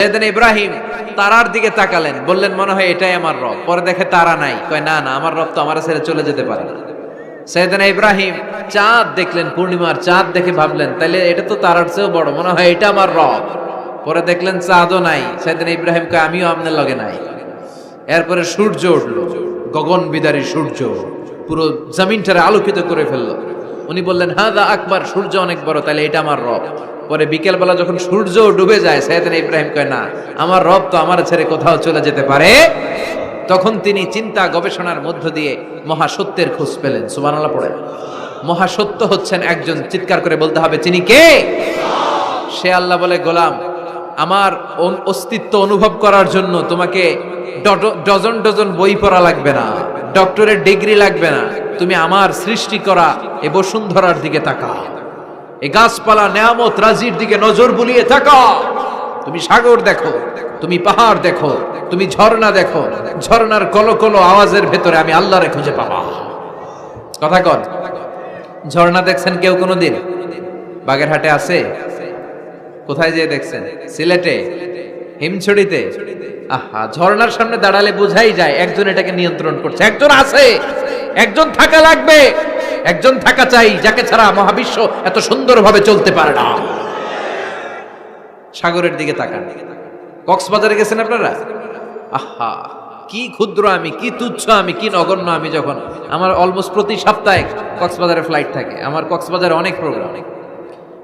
সেদিন ইব্রাহিম তারার দিকে তাকালেন। বললেন, মনে হয় এটাই আমার রব। পরে দেখে তারা নাই। কয়, না না, আমার রব তো আমার ছেড়ে চলে যেতে পারে না। সেদিন ইব্রাহিম চাঁদ দেখলেন, পূর্ণিমার চাঁদ দেখে ভাবলেন, তাইলে এটা তো তারার চেয়েও বড়, মনে হয় এটা আমার রব। পরে দেখলেন, চাঁদও নাই। সেদিন ইব্রাহিম কয়, আমিও আপনার লগে নাই। এরপরে সূর্য উঠল, গগন বিদারী সূর্য, পুরো জমিনটারে আলোকিত করে ফেলল। উনি বললেন হ্যাঁ দা আকবার, সূর্য অনেক বড় তাহলে এটা আমার রব। পরে বিকেলবেলা যখন সূর্য ডুবে যায় সৈয়দিন ইব্রাহিম কয়, না, আমার রব তো আমার ছেড়ে কোথাও চলে যেতে পারে। তখন তিনি চিন্তা গবেষণার মধ্য দিয়ে মহাসত্যের খোঁজ পেলেন। সুবহানাল্লাহ পড়ে মহাসত্য হচ্ছেন একজন চিৎকার করে বলতে হবে, তিনি কে? সে আল্লাহ বলে, গোলাম, আমার অস্তিত্ব অনুভব করার জন্য তোমাকে ডজ- ডজন ডজন বই পড়া লাগবে না, ডক্টরের ডিগ্রি লাগবে না। তুমি আমার সৃষ্টি করা এ বসুন্ধরার দিকে তাকাও। এই গাছপালা, নেয়ামত, রাজির দিকে নজর বুলিয়ে থাকা। তুমি সাগর দেখো, তুমি পাহাড় দেখো, তুমি ঝর্ণা দেখো। ঝর্ণার কলো কলো আওয়াজের ভেতরে আমি আল্লাহরে খুঁজে পাবা। কথা কন, ঝর্ণা দেখছেন কেউ কোনোদিন? বাগেরহাটে আছে? কোথায় যেয়ে দেখছেন? সিলেটে? হিমছড়িতে? আহা, ঝর্ণার সামনে দাঁড়ালে বোঝাই যায়, একজন এটাকে নিয়ন্ত্রণ করছে। একজন আছে, একজন থাকা লাগবে। একজন থাকা চাই, যাকে ছাড়া মহাবিশ্ব এত সুন্দরভাবে চলতে পারে না। সাগরের দিকে তাকান। কক্সবাজারে গেছেন আপনারা? আহা, কি ক্ষুদ্র আমি, কি তুচ্ছ আমি, কি নগণ্য আমি যখন। আমার অলমোস্ট প্রতি সপ্তাহে কক্সবাজারে ফ্লাইট থাকে। আমার কক্সবাজারে অনেক প্রোগ্রাম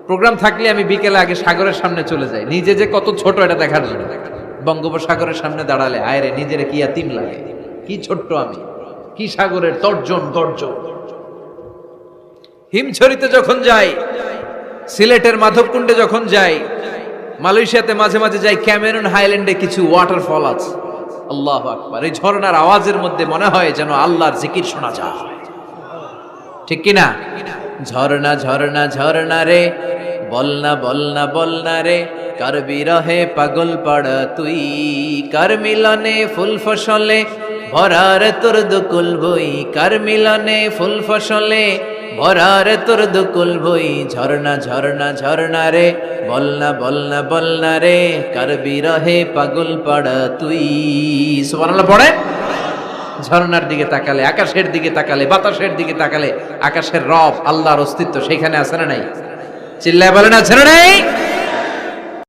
প্রোগ্রাম থাকলে আমি বিকেলে আগে সাগরের সামনে চলে যাই। নিজে যে কত ছোট এটা দেখার জন্য। বঙ্গোপসাগরের সামনে দাঁড়ালে, আয়রে, নিজের কি আতিম লাগে? কি ছোট্ট আমি? কি সাগরের তর্জন, গর্জন? হিমছড়িতে যখন যাই, সিলেটের মাধবকুণ্ডে যখন যাই, মালয়েশিয়াতে মাঝে মাঝে যাই, ক্যামেরন হাইল্যান্ডে কিছু ওয়াটারফল আছে। আল্লাহ আকবার। এই ঝর্ণার আওয়াজের মধ্যে মনে হয় যেন আল্লাহর জিকির শোনা যায়। ঠিক কিনা? ঝর্ণা ঝর্ণা ঝর্ণা রে বলনা বলনা বলনা রে, কার বিরহে পাগল পাড়া তুই? কার মিলনে ফুল ফসলে, ভরার তোর দুকুল বই? কার মিলনে ফুল ফসলে ভরার তোর দুকুল বই ঝর্ণা ঝর্ণা ঝর্ণা রে, বলনা বলনা বলনা রে কারবি রহে পাগল পাড়া তুই? সুবহানাল্লাহ, পড়ে? ঝর্ণার দিকে তাকালে, আকাশের দিকে তাকালে, বাতাসের দিকে তাকালে, আকাশের রব, আল্লাহর অস্তিত্ব সেখানে আছে না নাই? চিল্লায় বলেন, আছে না নাই?